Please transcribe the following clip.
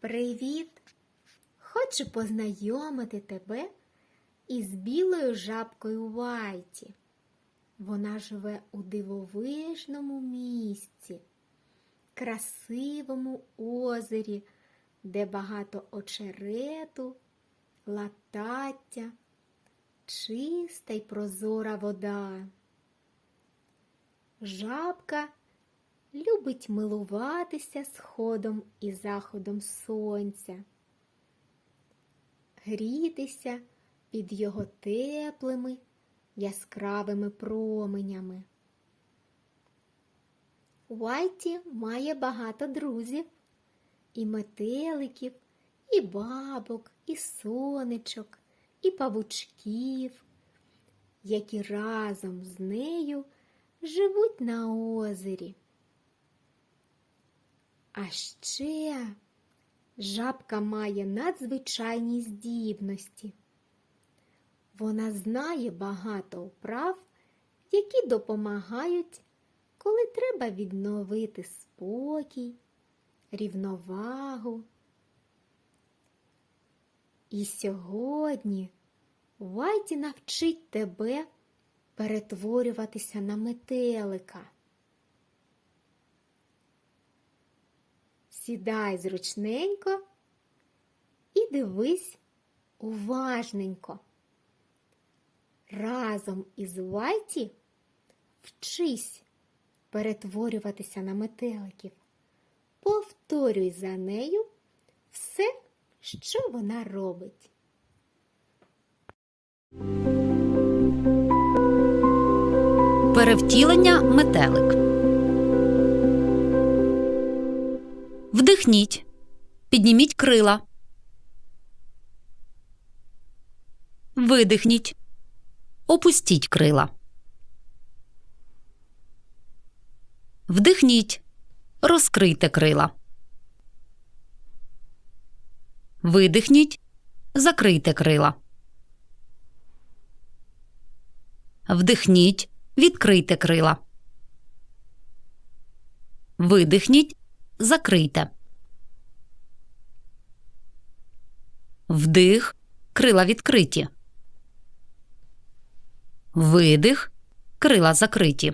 Привіт! Хочу познайомити тебе із білою жабкою Вайті. Вона живе у дивовижному місці, красивому озері, де багато очерету, латаття, чиста й прозора вода. Жабка любить милуватися сходом і заходом сонця, грітися під його теплими яскравими променями. Уайті має багато друзів, і метеликів, і бабок, і сонечок, і павучків, які разом з нею живуть на озері. А ще жабка має надзвичайні здібності. Вона знає багато вправ, які допомагають, коли треба відновити спокій, рівновагу. І сьогодні Вайті навчить тебе перетворюватися на метелика. Сідай зручненько і дивись уважненько. Разом із Вайті вчись перетворюватися на метеликів. Повторюй за нею все, що вона робить. Перевтілення метелик. Вдихніть. Підніміть крила. Видихніть. Опустіть крила. Вдихніть. Розкрийте крила. Видихніть. Закрийте крила. Вдихніть. Відкрийте крила. Видихніть. Закрийте. Вдих. Крила відкриті. Видих. Крила закриті.